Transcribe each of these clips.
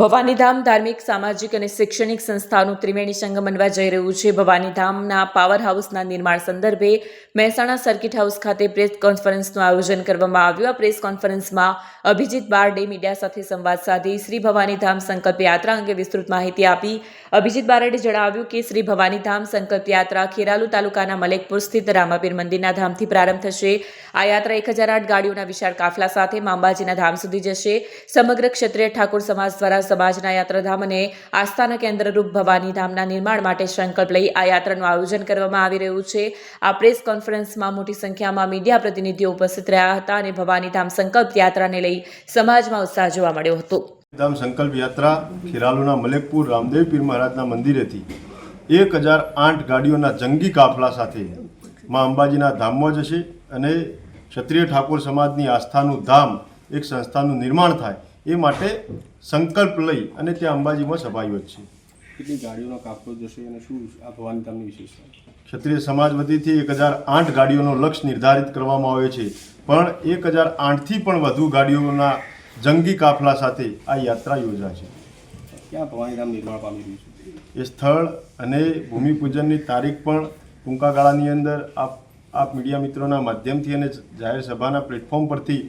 ભવાનીધામ ધાર્મિક, સામાજિક અને શૈક્ષણિક સંસ્થાનું ત્રિવેણી સંગમ બનવા જઈ રહ્યું છે. ભવાનીધામના પાવર હાઉસના નિર્માણ સંદર્ભે મહેસાણા સર્કિટ હાઉસ ખાતે પ્રેસ કોન્ફરન્સનું આયોજન કરવામાં આવ્યું. આ પ્રેસ કોન્ફરન્સમાં અભિજીત બારડે મીડિયા સાથે સંવાદ સાધી શ્રી ભવાનીધામ સંકલ્પ યાત્રા અંગે વિસ્તૃત માહિતી આપી. અભિજીત બારડે જણાવ્યું કે શ્રી ભવાનીધામ સંકલ્પ યાત્રા ખેરાલુ તાલુકાના મલેકપુર સ્થિત રામાપીર મંદિરના ધામથી પ્રારંભ થશે. આ યાત્રા એક હજાર આઠ ગાડીઓના વિશાળ કાફલા સાથે માંબાજીના ધામ સુધી જશે. સમગ્ર ક્ષત્રિય ઠાકોર સમાજ દ્વારા સમાજના યાત્રાધામ અને આસ્થાના કેન્દ્રરૂપ ભવાની ધામના નિર્માણ માટે સંકલ્પ લઈ આ યાત્રાનું આયોજન કરવામાં આવી રહ્યું છે. આ પ્રેસ કોન્ફરન્સમાં મોટી સંખ્યામાં મીડિયા પ્રતિનિધિઓ ઉપસ્થિત રહ્યા હતા અને ભવાની ધામ સંકલ્પ યાત્રાને લઈ સમાજમાં ઉત્સાહ જોવા મળ્યો હતો. ધામ સંકલ્પ યાત્રા ખેરાલુના મલેકપુર રામદેવ પીર મહારાજના મંદિરેથી એક હજાર આઠ ગાડીઓના જંગી કાફલા સાથે મા અંબાજીના ધામમાં જશે અને ક્ષત્રિય ઠાકોર સમાજની આસ્થાનું ધામ એક સંસ્થાનું નિર્માણ થાય એ માટે સંકલ્પ લઈ અને ત્યાં અંબાજીમાં સભા યોજશે. કેટલી ગાડીઓનો કાફલો જશે અને શું આ ભવાની ધામની વિશેષતા? ક્ષત્રિય સમાજ વતીથી એક હજાર આઠ ગાડીઓનો લક્ષ્ય નિર્ધારિત કરવામાં આવ્યો છે. પણ એક હજાર આઠથી પણ વધુ ગાડીઓના જંગી કાફલા સાથે આ યાત્રા યોજાશે ક્યાં ભવાનીધામ નિર્માણ પામી રહ્યું છે? એ સ્થળ અને ભૂમિપૂજનની તારીખ પણ ટૂંકા ગાળાની અંદર આપ આપ મીડિયા મિત્રોના માધ્યમથી અને જાહેર સભાના પ્લેટફોર્મ પરથી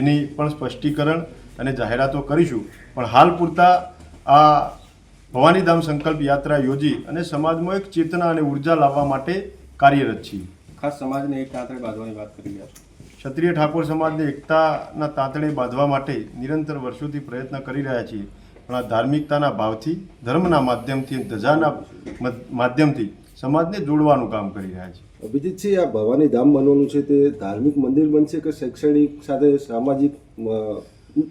એની પણ સ્પષ્ટીકરણ અને જાહેરાતો કરીશું. પણ હાલ પૂરતા આ ભવાનીધામ સંકલ્પ યાત્રા યોજી અને સમાજમાં એક ચેતના અને ઊર્જા લાવવા માટે કાર્યરત છીએ. ખાસ સમાજને એક તાંતરે બાંધવાની વાત કરી રહ્યા છો. ક્ષત્રિય ઠાકોર સમાજને એકતાના તાંતણે બાંધવા માટે નિરંતર વર્ષોથી પ્રયત્ન કરી રહ્યા છીએ. પણ આ ધાર્મિકતાના ભાવથી ધર્મના માધ્યમથી ધજાના માધ્યમથી સમાજને જોડવાનું કામ કરી રહ્યા છે અભિજીતજી આ ભવાની ધામ બનવાનું છે તે ધાર્મિક મંદિર બનશે કે શૈક્ષણિક સાથે સામાજિક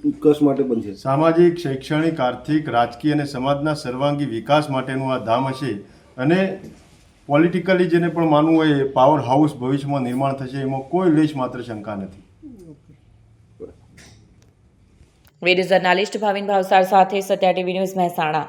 ઉત્કર્ષ માટે બનશે? સામાજિક શૈક્ષણિક આર્થિક રાજકીય અને સમાજના સર્વાંગી વિકાસ માટેનું આ ધામ હશે અને પોલિટિકલી જેને પણ માનવું હોય એ પાવર હાઉસ ભવિષ્યમાં નિર્માણ થશે, એમાં કોઈ લેશ માત્ર શંકા નથી. વીડિયો જર્નાલિસ્ટ ભાવિન ભાવસાર સાથે સત્યા ટીવી ન્યૂઝ મહેસાણા.